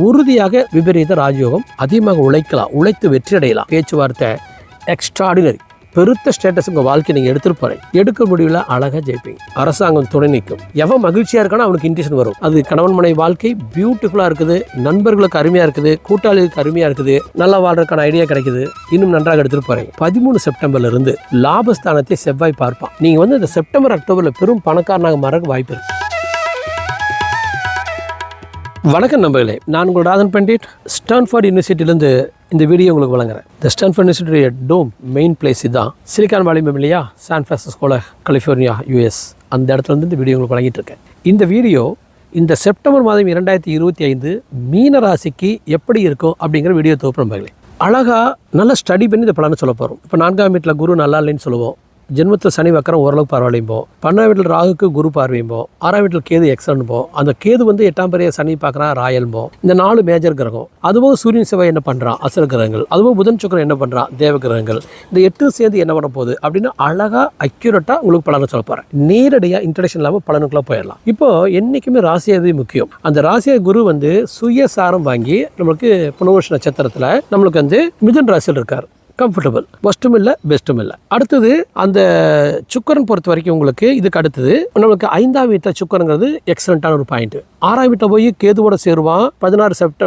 உறுதியாக விபரீத ராஜயோகம் அதிகமாக உழைக்கலாம் உழைத்து வெற்றி அடையலாம். பேச்சுவார்த்தை எக்ஸ்ட்ராடினரி பெருத்த ஸ்டேட்டஸ் உங்கள் வாழ்க்கை நீங்கள் எடுத்துட்டு போறேன். எடுக்க முடியல அழகாக ஜெயிப்பீங்க. அரசாங்கம் துணை நிற்கும். எவன் மகிழ்ச்சியாக இருக்கானோ அவனுக்கு இன்ட்ரெஸ்ட் வரும். அது கணவன் மனை வாழ்க்கை பியூட்டிஃபுல்லாக இருக்குது. நண்பர்களுக்கு அருமையாக இருக்குது. கூட்டாளிகளுக்கு அருமையாக இருக்குது. நல்லா வாழ்றதுக்கான ஐடியா கிடைக்குது. இன்னும் நன்றாக எடுத்துகிட்டு போகிறேன் பதிமூணு செப்டம்பர்லேருந்து லாபஸ்தானத்தை செவ்வாய் பார்ப்பான். நீங்கள் வந்து இந்த செப்டம்பர் அக்டோபரில் பெரும் பணக்காரனாக மாறக்கு வாய்ப்பு இருக்குது வணக்கம் நம்பர்களே நான் உங்களோட ராதன் பண்டிட். ஸ்டான்ஃபோர்ட் யூனிவர்சிட்டியிலேருந்து இந்த வீடியோ உங்களுக்கு வழங்குறேன். இந்த ஸ்டான்ஃபோர்ட் யூனிவர்சிட்டியுடைய டோம் மெயின் பிளேஸ் தான் சிலிக்கான் வாலி மேம் இல்லையா? சான் ஃபிரான்சிஸ்கோல கலிஃபோர்னியா யூஎஸ் அந்த இடத்துல இருந்து இந்த வீடியோ உங்களுக்கு வழங்கிட்டு இருக்கேன். இந்த வீடியோ இந்த செப்டம்பர் மாதம் இரண்டாயிரத்தி இருபத்தி ஐந்து மீன ராசிக்கு எப்படி இருக்கும் அப்படிங்கிற வீடியோ தொகுப்பு நம்பர்களே அழகாக நல்லா ஸ்டடி பண்ணி இந்த பலனை சொல்ல போகிறோம் இப்போ நான்காம் வீட்டில் குரு நல்லா இல்லைன்னு சொல்லுவோம். ஜென்மத்தில் சனி வக்கரம் ஓரளவுக்கு பரவாயில்லையும்போ பன்னெண்டாம் வீட்டில் ராகுக்கு குரு பார்வையும்போ ஆறாம் வீட்டில் கேது எக்ஸன்போ அந்த கேது வந்து எட்டாம் பெரிய சனி பார்க்குறான் ராயல்போ இந்த நாலு மேஜர் கிரகம். அதுவும் சூரியன் செவ்வாய் என்ன பண்ணுறான் அசுர கிரகங்கள். அதுவும் புதன் சுக்கரன் என்ன பண்ணுறான் தேவ கிரகங்கள். இந்த எட்டு சேர்ந்து என்ன பண்ண போகுது? அப்படின்னு அழகாக அக்யூரேட்டாக உங்களுக்கு பலனை சொல்ல போகிறேன் நேரடியாக இன்ட்ரடக்ஷன் இல்லாமல் பலனுக்குள்ளே போயிடலாம். இப்போ என்றைக்குமே ராசியாதி முக்கியம்? அந்த ராசியா குரு வந்து சுயசாரம் வாங்கி நம்மளுக்கு புனவர்ஷ நட்சத்திரத்தில் நம்மளுக்கு வந்து மிதன் ராசியில் இருக்கார். கம்ஃபர்டபுள் ஃபஸ்ட்டும் இல்லை பெஸ்ட்டும் இல்லை. அடுத்தது அந்த சுக்கரன் பொறுத்த வரைக்கும் உங்களுக்கு இதுக்கு அடுத்தது நம்மளுக்கு ஐந்தாம் வீட்டில் சுக்கரங்கிறது எக்ஸலண்ட்டான ஒரு பாயிண்ட் ஆறாம் வீட்டில் போய் கேதுவோட சேருவான் பதினாறு செப்ட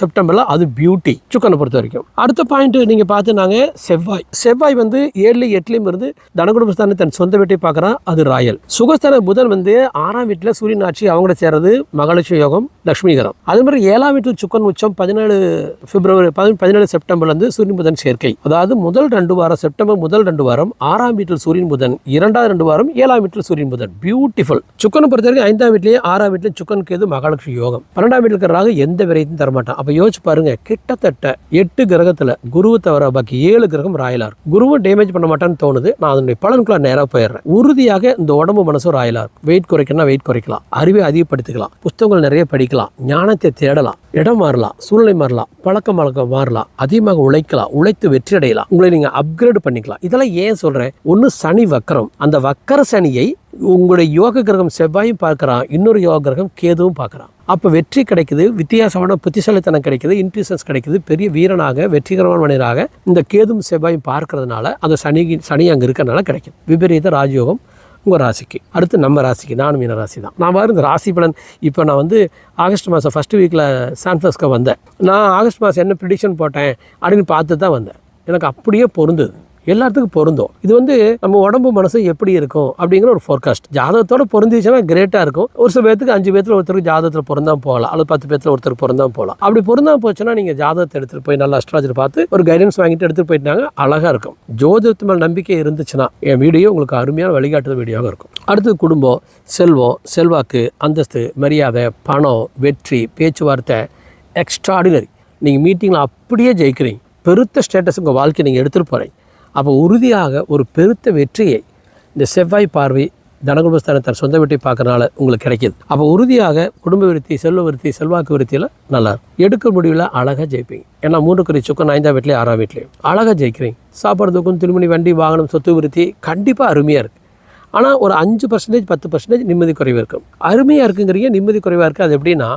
செப்டம்பரில் அது பியூட்டி சுக்கரனை பொறுத்த வரைக்கும். அடுத்த பாயிண்ட் நீங்கள் பார்த்து நாங்கள் செவ்வாய். செவ்வாய் வந்து ஏழு எட்டுலேயும் இருந்து தனகுடும்பஸ்தானம் தன் சொந்த வீட்டை பார்க்குறான் அது ராயல். சுகஸ்தான புதன் வந்து ஆறாம் வீட்டில் சூரியன் ஆட்சி அவங்கள சேர்றது மகாலட்சுமி யோகம் லக்ஷ்மிகரம் அதே மாதிரி ஏழாம் வீட்டில் சுக்கரன் உச்சம் பதினேழு பிப்ரவரி பதினேழு செப்டம்பர்லேருந்து சூரியன் புதன் சேர்க்கை. அதாவது முதல் ரெண்டு வாரம் செப்டம்பர் முதல் ரெண்டு வாரம் ஆறாம் வீட்டில் சூரியன் புதன் இரண்டாவது ரெண்டு வாரம் ஏழாம் வீட்டில் சூரியன் புதன். பியூட்டிஃபுல் சுக்கனை பொறுத்த வரைக்கும் ஐந்தாம் வீட்லேயே ஆறாம் வீட்டில் சுக்கன் கேது மகாலட்சுமி யோகம். பன்னெண்டாம் வீட்டில் இருக்கிற எந்த விரைத்தையும் தரமாட்டான். அப்போ யோசிச்சு பாருங்க கிட்டத்தட்ட எட்டு கிரகத்தில் குருவை தவிர பாக்கி ஏழு கிரகம் ராயலார். குருவும் டேமேஜ் பண்ண மாட்டான்னு தோணுது. நான் அதனுடைய பலனுக்குள்ள நேராக போயிடுறேன். உறுதியாக இந்த உடம்பு மனசும் ராயலார். வெயிட் குறைக்கணும்னா வெயிட் குறைக்கலாம். அறிவை அதிகப்படுத்திக்கலாம். புத்தகங்கள் நிறைய படிக்கலாம். ஞானத்தை தேடலாம். இடம் மாறலாம். சூழ்நிலை மாறலாம். பழக்கம் வழக்கம் மாறலாம். அதிகமாக உழைக்கலாம். உழைத்து வெற்றி அடையலாம் உங்களை நீங்க அப்கிரேட் பண்ணிக்கலாம். இதெல்லாம் ஏன் சொல்றேன்? ஒன்று சனி வக்கரம். அந்த வக்கர சனியை உங்களுடைய யோக கிரகம் செவ்வாயும் பார்க்கறான். இன்னொரு யோக கிரகம் கேதுவும் பார்க்கறான். அப்போ வெற்றி கிடைக்குது வித்தியாசமான புத்திசாலித்தனம் கிடைக்குது இன்ட்யூஷன்ஸ் கிடைக்குது பெரிய வீரனாக வெற்றிகரமான மனிதராக இந்த கேதும் செவ்வாயும் பார்க்கறதுனால அந்த சனி சனி அங்கே இருக்கிறதுனால கிடைக்கும். விபரீத ராஜயோகம் உங்கள் ராசிக்கு. அடுத்து நம்ம ராசிக்கு. நானும் மீன ராசி தான். நான் பாரு இந்த ராசி பலன் இப்போ நான் வந்து ஆகஸ்ட் மாதம் ஃபஸ்ட்டு வீக்கில் சான்ஃபஸ்கோ வந்தேன். நான் ஆகஸ்ட் மாதம் என்ன ப்ரிடிக்ஷன் போட்டேன் அப்படின்னு பார்த்து தான் வந்தேன். எனக்கு அப்படியே பொருந்தது. எல்லாத்துக்கும் பொருந்தும். இது வந்து நம்ம உடம்பு மனசு எப்படி இருக்கும் அப்படிங்கிற ஒரு ஃபோர்காஸ்ட் ஜாதகத்தோட பொருந்துச்சுன்னா கிரேட்டாக இருக்கும். ஒரு சில பேத்துக்கு அஞ்சு பேத்துல ஒருத்தருக்கு ஜாதகத்தில் பொருந்தாம போகலாம். அல்லது பத்து பேத்துல ஒருத்தருக்கு பொருந்தாம போகலாம். அப்படி பொருந்தாம போச்சுன்னா நீங்கள் ஜாதகத்தை எடுத்துகிட்டு போய் நல்லா அஸ்ட்ராஜர் பார்த்து ஒரு கைடன்ஸ் வாங்கிட்டு எடுத்துகிட்டு போயிட்டாங்க அழகாக இருக்கும். ஜோதிடத்து மேல் நம்பிக்கை இருந்துச்சுன்னா என் வீடியோ உங்களுக்கு அருமையான வழிகாட்டுற வீடியோவாக இருக்கும். அடுத்தது குடும்பம் செல்வம் செல்வாக்கு அந்தஸ்து மரியாதை பணம் வெற்றி பேச்சுவார்த்தை எக்ஸ்ட்ராடினரி நீங்கள் மீட்டிங்கில் அப்படியே ஜெயிக்கிறீங்க. பெருத்த ஸ்டேட்டஸ் உங்கள் வாழ்க்கை நீங்கள் எடுத்துகிட்டு போகிறீங்க அப்போ உறுதியாக ஒரு பெருத்த வெற்றியை இந்த செவ்வாய் பார்வை தனகுபஸ்தானம் தன் சொந்த வீட்டை பார்க்கறனால உங்களுக்கு கிடைக்கிது. அப்போ உறுதியாக குடும்ப விருத்தி செல்வ விருத்தி செல்வாக்கு விருத்தியில் நல்லா இருக்கும் எடுக்க முடியல அழகாக ஜெயிப்பீங்க. ஏன்னா மூன்று குறி சுக்கம் ஐந்தாம் வீட்லேயும் ஆறாம் வீட்லேயும். அழகாக ஜெயிக்கிறீங்க. சாப்பாடு தூக்கம் திருமணி வண்டி வாகனம் சொத்து விருத்தி கண்டிப்பாக அருமையாக இருக்குது ஆனால் ஒரு அஞ்சு பர்சன்டேஜ் பத்து பர்சன்டேஜ் நிம்மதி குறைவு இருக்கும் அருமையாக இருக்குங்கிறீங்க நிம்மதி குறைவாக இருக்குது அது எப்படின்னா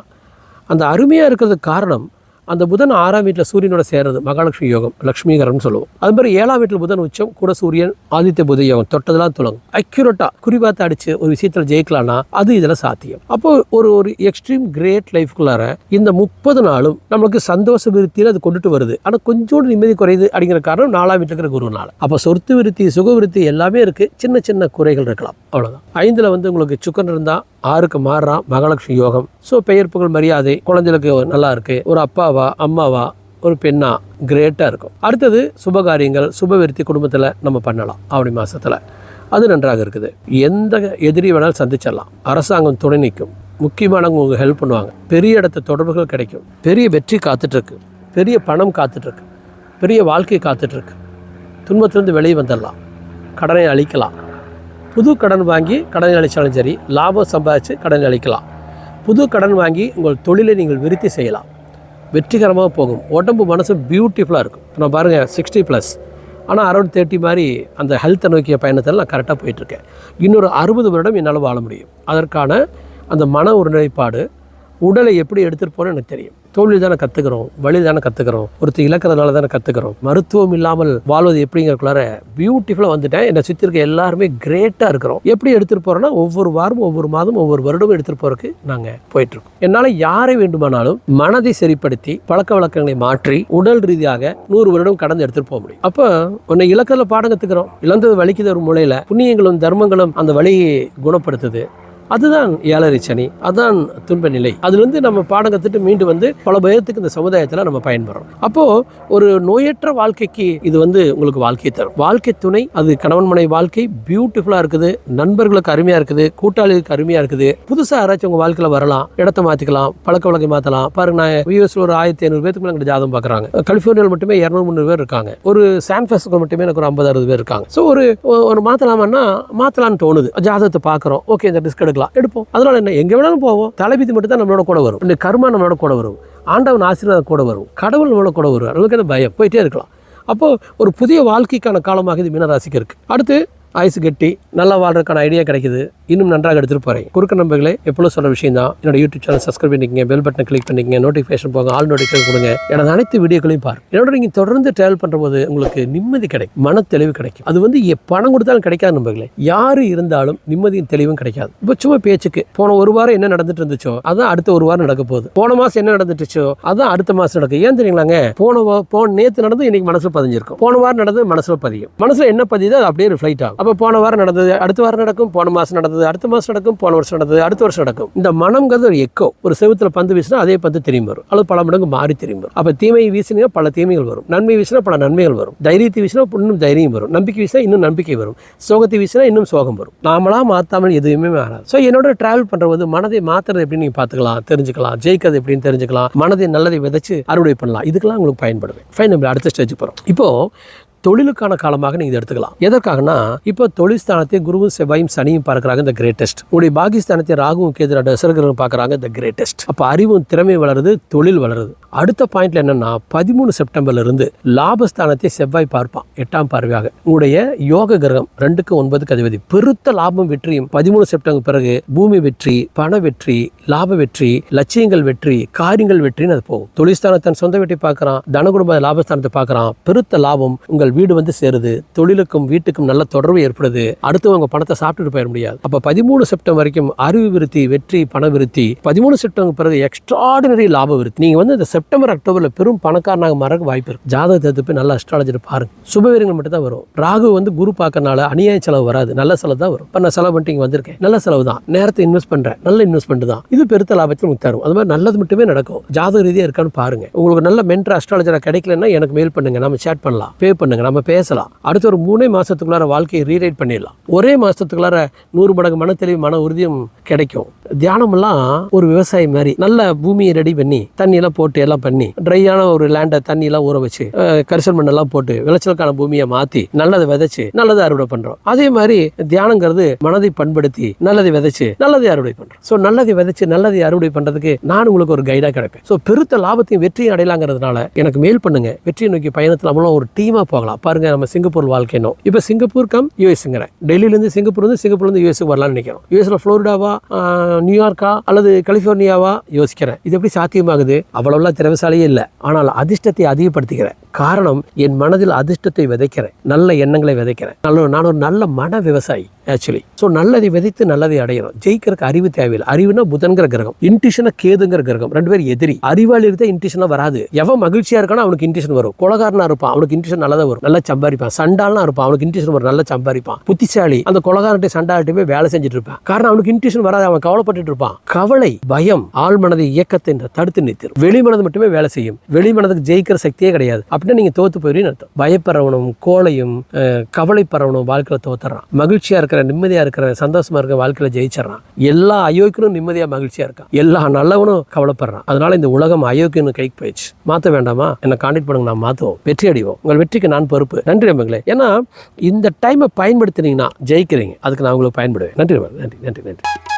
அந்த அருமையாக இருக்கிறதுக்கு காரணம் அந்த புதன் ஆறாம் வீட்டில் சூரியனோட சேர்றது மகாலட்சுமி யோகம் லக்ஷ்மீகரம்னு சொல்லுவோம். அது மாதிரி ஏழாம் வீட்டில் புதன் உச்சம் கூட சூரியன் ஆதித்ய புத யோகம் தொட்டதெல்லாம் துலங்கும் அக்யூரேட்டாக குறிப்பாத்த அடிச்சு ஒரு விஷயத்தில் ஜெயிக்கலாம்னா அது இதில் சாத்தியம். அப்போ ஒரு ஒரு எக்ஸ்ட்ரீம் கிரேட் லைஃப்குள்ளார இந்த முப்பது நாளும் நம்மளுக்கு சந்தோஷ விருத்தியில் அது கொண்டுட்டு வருது. ஆனால் கொஞ்சோண்டு நிம்மதி குறையுது அப்படிங்கிற காரணம் நாலாம் வீட்டில் இருக்கிற குருனால. அப்போ சொத்து விருத்தி சுக விருத்தி எல்லாமே இருக்குது சின்ன சின்ன குறைகள் இருக்கலாம். அவ்வளோதான் ஐந்தில் வந்து உங்களுக்கு சுக்கன் இருந்தால் ஆறுக்கு மாறுறான் மகாலட்சுமி யோகம். ஸோ பெயர் புகழ் மரியாதை குழந்தைகளுக்கு நல்லா இருக்கு. ஒரு அப்பாவா அம்மாவா ஒரு பெண்ணா கிரேட்டாக இருக்கும். அடுத்தது சுபகாரியங்கள் சுபவிருத்தி குடும்பத்தில் நம்ம பண்ணலாம் ஆவணி மாதத்தில் அது நன்றாக இருக்குது. எந்த எதிரி வேணாலும் சந்திச்சிடலாம். அரசாங்கம் துணை நிற்கும். முக்கியமானவங்க உங்களுக்கு ஹெல்ப் பண்ணுவாங்க. பெரிய இடத்த தொடர்புகள் கிடைக்கும். பெரிய வெற்றி காத்துட்ருக்கு. பெரிய பணம் காத்துட்ருக்கு. பெரிய வாழ்க்கை காத்துட்ருக்கு. துன்பத்திலேருந்து வெளியே வந்துடலாம். கடனை அழிக்கலாம். புது கடன் வாங்கி கடன் அளித்தாலும் சரி லாபம் சம்பாதிச்சு கடன் அளிக்கலாம். புது கடன் வாங்கி உங்கள் தொழிலை நீங்கள் விருத்தி செய்யலாம். வெற்றிகரமாக போகும். உடம்பு மனசு பியூட்டிஃபுல்லாக இருக்கும். இப்போ நான் பாருங்கள் சிக்ஸ்டி ப்ளஸ் ஆனால் அரௌண்ட் தேர்ட்டி மாதிரி அந்த ஹெல்த்தை நோக்கிய பயணத்தில் நான் கரெக்டாக போயிட்டுருக்கேன் இன்னொரு அறுபது வருடம் என்னால் வாழ முடியும். அதற்கான அந்த மன ஒருநிலைப்பாடு உடலை எப்படி எடுத்துகிட்டு போகணும்னு எனக்கு தெரியும். தோல்வி தானே கற்றுக்கிறோம் வழி தானே கற்றுக்கிறோம் ஒருத்தர் இழக்கிறதுனால தானே கற்றுக்கிறோம் மருத்துவம் இல்லாமல் வாழ்வது எப்படிங்கிறக்குள்ளார பியூட்டிஃபுல்லாக வந்துட்டேன். என்னை சுற்றி இருக்க எல்லாருமே கிரேட்டாக இருக்கிறோம். எப்படி எடுத்துகிட்டு போகிறோன்னா ஒவ்வொரு வாரமும் ஒவ்வொரு மாதம் ஒவ்வொரு வருடமும் எடுத்துகிட்டு போகிறதுக்கு நாங்கள் போயிட்டுருக்கோம். என்னால் யாரை வேண்டுமானாலும் மனதை சரிப்படுத்தி பழக்க வழக்கங்களை மாற்றி உடல் ரீதியாக நூறு வருடம் கடந்து எடுத்துகிட்டு போக முடியும். அப்போ உன்னை இலக்கத்தில் பாடம் கற்றுக்கிறோம் இழந்தது வலிக்குது ஒரு மூலையில் புண்ணியங்களும் தர்மங்களும் அந்த வழியை குணப்படுத்துது. அதுதான் ஏழரை சனி அதுதான் துன்ப நிலை அதுலேருந்து நம்ம பாடம் கற்றுட்டு மீண்டு வந்து பல பயத்துக்கு இந்த சமுதாயத்தில் நம்ம பயன்படுறோம். அப்போது ஒரு நோயற்ற வாழ்க்கைக்கு இது வந்து உங்களுக்கு வாழ்க்கை தரும். வாழ்க்கை துணை அது கணவன் மனை வாழ்க்கை பியூட்டிஃபுல்லாக இருக்குது நண்பர்களுக்கு அருமையாக இருக்குது கூட்டாளிகளுக்கு அருமையாக இருக்குது. புதுசாக யாராச்சும் உங்கள் வாழ்க்கையில் வரலாம் இடத்த மாற்றிக்கலாம் பழக்க வழக்கை மாற்றலாம் பாருங்க நான் யூஎஸ்ல ஒரு ஆயிரத்தி ஐநூறு பேருக்கு மேலே ஜாதகம் பார்க்குறாங்க கலிஃபோர்னியாவில் மட்டுமே இரநூறு முந்நூறு பேர் இருக்காங்க. ஒரு சான் மட்டுமே எனக்கு ஒரு ஐம்பது அறுபது பேர் இருக்காங்க. ஸோ ஒரு ஒரு மாற்றலாமன்னா மாற்றலான்னு தோணுது. ஜாதகத்தை பார்க்குறோம் ஓகே இந்த ரிஸ்க் எடுக்கலாம் எடுப்போம். அதனால என்ன? எங்கே வேணாலும் போவோம். தலைவிதி மட்டும் தான் நம்மளோட கூட வரும். இந்த கர்மா நம்மளோட கூட வரும். ஆண்டவன் ஆசீர்வாதம் கூட வரும். கடவுள் நம்மளோட கூட வரும் அளவுக்கு என்ன பயம்? போயிட்டே இருக்கலாம். அப்போது ஒரு புதிய வாழ்க்கைக்கான காலமாக இது மீனராசிக்கு இருக்குது அடுத்து ஆயுசு கட்டி நல்லா வாழ்றதுக்கான ஐடியா கிடைக்குது. இன்னும் நன்றாக எடுத்துகிட்டு போகிறேன் குறுக்க நம்பர்களே எப்பளோ சொல்கிற விஷயம் தான் என்னோட யூடியூப் சேனல் சப்ஸ்கிரைப் பண்ணிக்கங்க பெல் பட்டனை கிளிக் பண்ணிக்கங்க நோட்டிஃபிகேஷன் போங்க ஆல் நோட்டிஃபிகேஷன் கொடுங்க. எனது அனைத்து வீடியோக்களையும் பாரு என்னோட நீங்கள் தொடர்ந்து ட்ராவல் பண்ணும்போது உங்களுக்கு நிம்மதி கிடைக்கும் மன தெளிவு கிடைக்கும். அது வந்து எ- பணம் கொடுத்தாலும் கிடைக்காது நம்பர்களே யார் இருந்தாலும் நிம்மதியும் தெளிவும் கிடைக்காது. இப்போ சும்மா பேச்சுக்கு போன ஒரு வாரம் என்ன நடந்துட்டு இருந்துச்சோ அதான் அடுத்த ஒரு வாரம் நடக்க போகுது. போன மாதம் என்ன நடந்துட்டுச்சோ அதான் அடுத்த மாதம் நடக்கும். ஏன் தெரியுங்களாங்க? போன போன நேற்று நடந்து இன்னைக்கு மனசில் பதிஞ்சிருக்கும். போன வாரம் நடந்தது மனசில் பதியும். மனசில் என்ன பதியுதோ அது அப்படியே ரிஃப்ளைட் ஆகும். அப்போ போன வாரம் நடந்தது அடுத்த வாரம் நடக்கும் போன மாதம் நடந்தது அடுத்த மாதம் நடக்கும் போன வருஷம் நடந்தது அடுத்த வருஷம் நடக்கும். இந்த மனம்ங்கிறது ஒரு எக்கோ. ஒரு செவத்தில் பந்து வீசினா அதே பந்து திரும்பி வரும். அல்லது பல மடங்கு மாறி திரும்பி வரும். அப்போ தீமை வீசினா பல தீமைகள் வரும். நன்மை வீசினா பல நன்மைகள் வரும். தைரியத்தை வீசினா இன்னும் தைரியம் வரும். நம்பிக்கை வீசினா இன்னும் நம்பிக்கை வரும். சோகத்தை வீசினா இன்னும் சோகம் வரும். நாமளாக மாற்றாமல் எதுவுமே மாறாது. ஸோ என்னோட டிராவல் பண்ணுறது மனதை மாத்துறது எப்படி நீங்கள் பார்த்துக்கலாம் தெரிஞ்சுக்கலாம் ஜெயிக்கிறது எப்படின்னு தெரிஞ்சுக்கலாம் மனதை நல்லதை விதைச்சு அறுவடை பண்ணலாம். இதுக்கெல்லாம் உங்களுக்கு பயன்படுவேன் ஃபைன் நம்ம அடுத்த ஸ்டேஜ் போகிறோம் இப்போ தொழிலுக்கான காலமாக நீங்கள் இதை எடுத்துக்கலாம். எதற்காகனா இப்போ தொழில் ஸ்தானத்தை குருவும் செவ்வாயும் சனியும் பார்க்குறாங்க இந்த கிரேட்டஸ்ட் உங்களுடைய பாகிஸ்தானத்தை ராகுவும் கேது தசரகரும் பார்க்குறாங்க இந்த கிரேட்டஸ்ட் அப்போ அறிவும் திறமை வளருது தொழில் வளருது. அடுத்த பாயிண்ட்ல என்னன்னா பதிமூணு செப்டம்பர்ல இருந்து லாபஸ்தானத்தை செவ்வாய் பார்ப்பான் எட்டாம் பார்வையாக. உங்களுடைய யோக கிரகம் ரெண்டுக்கு ஒன்பதுக்கு அதிபதி. பெருத்த லாபம் வெற்றியும். பதிமூணு செப்டம்பர் பிறகு பூமி வெற்றி பண வெற்றி லாப வெற்றி லட்சியங்கள் வெற்றி காரியங்கள் வெற்றின்னு அது போகும். தொழில்ஸ்தானத்தன் சொந்த வீட்டை பார்க்கறான் தன குடும்ப லாபஸ்தானத்தை பார்க்கறான். பெருத்த லாபம் உங்கள் வீடு வந்து சேருது. தொழிலுக்கும் வீட்டுக்கும் நல்ல தொடர்பு ஏற்படுது. அடுத்தவங்க பணத்தை சாப்பிட்டுட்டு போயிட முடியாது. அப்ப பதிமூணு செப்டம்பர் வரைக்கும் அறிவு விருத்தி வெற்றி பண விருத்தி. பதிமூணு செப்டம்பர் பிறகு எக்ஸ்ட்ராடினரி லாப விருத்தி. நீங்க வந்து இந்த செப்டம்பர் அக்டோபரில் பெரும் பணக்காரனாக மாறக்கு வாய்ப்பு இருக்கு. ஜாதகத்தை போய் நல்ல அஸ்ட்ராலஜர் பாருங்க. சுபவீரங்கள் மட்டும் தான் வரும். ராகு வந்து குரு பார்க்கறனால அநியாய செலவு வராது. நல்ல செலவு தான் வரும். இப்போ நான் செலவு பண்ணிட்டு இங்கே வந்திருக்கேன். நல்ல செலவு தான். நேரத்தை இன்வெஸ்ட் பண்ணுறேன் நல்ல இன்வெஸ்ட்மெண்ட் தான். இது பெருத்த லாபத்தில் உங்களுக்கு தரும். அது மாதிரி நல்லது மட்டுமே நடக்கும். ஜாதக ரீதியாக இருக்கான்னு பாருங்க. உங்களுக்கு நல்ல மென்டர் அஸ்ட்ராலஜராக கிடைக்கலன்னா எனக்கு மெயில் பண்ணுங்க. நம்ம சேட் பண்ணலாம். பே பண்ணுங்க. நம்ம பேசலாம். அடுத்த ஒரு மூணே மாதத்துக்குள்ளார வாழ்க்கையை ரீரைட் பண்ணிடலாம். ஒரே மாதத்துக்குள்ளார நூறு மடங்கு மன தெளிவு மன உறுதியும் கிடைக்கும். தியானமெல்லாம் ஒரு விவசாயி மாதிரி நல்ல பூமியை ரெடி பண்ணி தண்ணியெல்லாம் போட்டு எல்லாம் பண்ணி ட்ரையான ஒரு லேண்டை தண்ணியெல்லாம் ஊற வச்சு கரிசல் மண்ணெல்லாம் போட்டு விளைச்சலுக்கான பூமியை மாற்றி நல்லதை விதைச்சு நல்லதை அறுவடை பண்ணுறோம் அதே மாதிரி தியானங்கிறது மனதை பண்படுத்தி நல்லதை விதைச்சு நல்லதை அறுவடை பண்ணுறோம் ஸோ நல்லதை விதைச்சு நல்லதை அறுவடை பண்ணுறதுக்கு நான் உங்களுக்கு ஒரு கைடாக கிடைப்பேன். ஸோ பெருத்த லாபத்தையும் வெற்றியும் அடையலாங்கிறதுனால எனக்கு மெயில் பண்ணுங்க. வெற்றியை நோக்கி பயணத்தில் நம்மளும் ஒரு டீமாக போகலாம். பாருங்க நம்ம சிங்கப்பூர் வாழ்க்கைனோ இப்போ சிங்கப்பூர் கம் யூஎஸ்ங்கிறேன் டெல்லியிலேருந்து சிங்கப்பூர் வந்து சிங்கப்பூர்லேருந்து யூஎஸ்க்கு வரலாம்னு நினைக்கிறோம். யூஎஸில் ஃப்ளோரிடாவா நியூயார்க்கா அல்லது கலிஃபோர்னியாவா? யோசிக்கிறேன். இது எப்படி சாத்தியமாகுது? அவ்வளவுலாம் திறமைசாலியே இல்லை. ஆனால் அதிர்ஷ்டத்தை அதிகப்படுத்திக்கிறேன் காரணம் என் மனதில் அதிர்ஷ்டத்தை விதைக்கிறேன். நல்ல எண்ணங்களை விதைக்கிறேன். நல்ல நான் ஒரு நல்ல மன விவசாயி ஆக்சுவலி ஸோ நல்லதை விதைத்து நல்லதை அடையணும். ஜெயிக்கிறதுக்கு அறிவு தேவையில்லை. அறிவுனா புதன்கிற கிரகம். இன்டிஷனா கேதுங்கிற கிரகம். ரெண்டு பேரும் எதிரி. அறிவாளி இருந்தால் இன்டிஷனா வராது. எவன் மகிழ்ச்சியா இருக்கானோ அவனுக்கு இன்டிஷன் வரும். கொலகாரனா இருப்பான். அவனுக்கு இன்டிஷன் நல்லதாக வரும். நல்லா சம்பாதிப்பான். சண்டாலாம் இருப்பான். அவனுக்கு இன்டிஷன் வரும். நல்லா சம்பாதிப்பான். புத்திசாலி. அந்த கொலகாரட்டை சண்டாட்டையுமே வேலை செஞ்சுட்டு இருப்பான். காரணம் அவனுக்கு இன்டிஷன் வராது. அவன் கவலைப்பட்டு இருப்பான். கவலை பயம் ஆழ்மனதை இயக்கத்தை தடுத்து நிறுத்திடும். வெளி மனது மட்டுமே வேலை செய்யும். வெளி மனதுக்கு ஜெயிக்கிற சக்தியே கிடையாது. அப்படின்னா நீங்கள் தோற்று போயிருன்னு அர்த்தம். பயப்படுறவனும் கோழையும் அஹ், கவலைப்படுறவனும் தோத்துறான். மகிழ்ச்சியாக இருக்கிற நிம்மதியாக இருக்கிற சந்தோஷமாக இருக்கிற வாழ்க்கையில் ஜெயிச்சிடறான். எல்லா அயோக்கியனும் நிம்மதியாக மகிழ்ச்சியாக இருக்கான். எல்லா நல்லவனும் கவலைப்படுறான். அதனால் இந்த உலகம் அயோக்கியனு கைக்கு போயிடுச்சு. மாற்ற வேண்டாமா? என்ன கான்டாக்ட் பண்ணுங்க நான் மாற்றுவோம் வெற்றி அடைவோம். உங்கள் வெற்றிக்கு நான் பொறுப்பு. நன்றி நம்பங்களே ஏன்னா இந்த டைமை பயன்படுத்தினீங்கன்னா ஜெயிக்கிறீங்க. அதுக்கு நான் உங்களுக்கு பயன்படுவேன். நன்றி நன்றி நன்றி நன்றி.